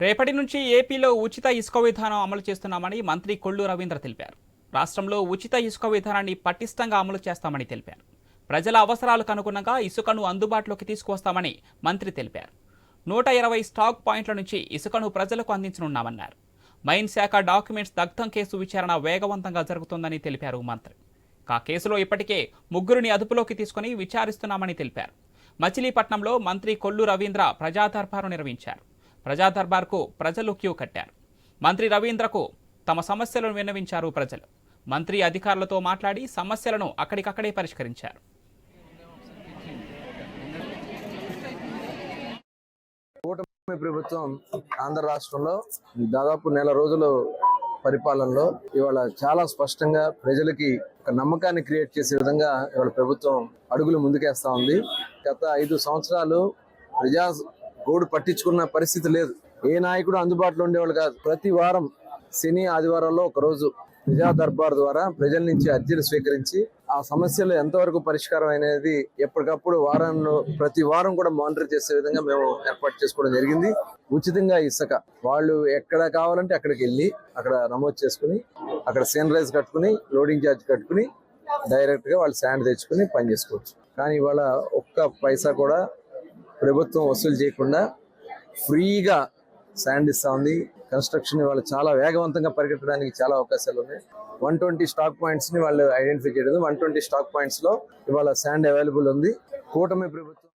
రేపటి నుంచి ఏపీలో ఉచిత ఇసుక విధానం అమలు చేస్తున్నామని మంత్రి కొల్లు రవీంద్ర తెలిపారు. రాష్ట్రంలో ఉచిత ఇసుక విధానాన్ని పటిష్టంగా అమలు చేస్తామని తెలిపారు. ప్రజల అవసరాలకు అనుగుణంగా ఇసుకను అందుబాటులోకి తీసుకువస్తామని మంత్రి తెలిపారు. నూట ఇరవై స్టాక్ పాయింట్ల నుంచి ఇసుకను ప్రజలకు అందించనున్నామన్నారు. మైన్ శాఖ డాక్యుమెంట్స్ దగ్ధం కేసు విచారణ వేగవంతంగా జరుగుతుందని తెలిపారు మంత్రి. ఆ కేసులో ఇప్పటికే ముగ్గురిని అదుపులోకి తీసుకుని విచారిస్తున్నామని తెలిపారు. మచిలీపట్నంలో మంత్రి కొల్లు రవీంద్ర ప్రజాదర్బారు నిర్వహించారు. ప్రజాదర్బార్కు ప్రజలు క్యూ కట్టారు. మంత్రి రవీంద్రకు తమ సమస్యలను విన్నవించారు ప్రజలు. మంత్రి అధికారులతో మాట్లాడి సమస్యలను అక్కడికక్కడే పరిష్కరించారు. కూటమి ప్రభుత్వం ఆంధ్ర రాష్ట్రంలో దాదాపు నెల రోజులు పరిపాలనలో ఇవాళ చాలా స్పష్టంగా ప్రజలకి ఒక నమ్మకాన్ని క్రియేట్ చేసే విధంగా ఇవాళ ప్రభుత్వం అడుగులు ముందుకేస్తా ఉంది. గత ఐదు సంవత్సరాలు ప్రజా గోడు పట్టించుకున్న పరిస్థితి లేదు. ఏ నాయకుడు అందుబాటులో ఉండేవాళ్ళు కాదు. ప్రతి వారం శని ఆదివారాల్లో ఒక రోజు ప్రజా దర్బార్ ద్వారా ప్రజల నుంచి అర్జీలు స్వీకరించి ఆ సమస్యలు ఎంతవరకు పరిష్కారం అనేది ఎప్పటికప్పుడు వారంలో ప్రతి వారం కూడా మానిటర్ చేసే విధంగా మేము ఏర్పాటు చేసుకోవడం జరిగింది. ఉచితంగా ఇసుక. వాళ్ళు ఎక్కడ కావాలంటే అక్కడికి వెళ్ళి అక్కడ నమోదు చేసుకుని అక్కడ సీనరైజ్ కట్టుకుని లోడింగ్ ఛార్జ్ కట్టుకుని డైరెక్ట్గా వాళ్ళు శాండ్ తెచ్చుకుని పని చేసుకోవచ్చు. కానీ ఇవాళ ఒక్క పైసా కూడా ప్రభుత్వం వసూలు చేయకుండా ఫ్రీగా శాండ్ ఇస్తా ఉంది. కన్స్ట్రక్షన్ వాళ్ళు చాలా వేగవంతంగా పరిగెత్తడానికి చాలా అవకాశాలు ఉన్నాయి. వన్ ట్వంటీ స్టాక్ పాయింట్స్ని వాళ్ళు ఐడెంటిఫై చేయడం వన్ ట్వంటీ స్టాక్ పాయింట్స్లో ఇవాళ శాండ్ అవైలబుల్ ఉంది. కూటమి ప్రభుత్వం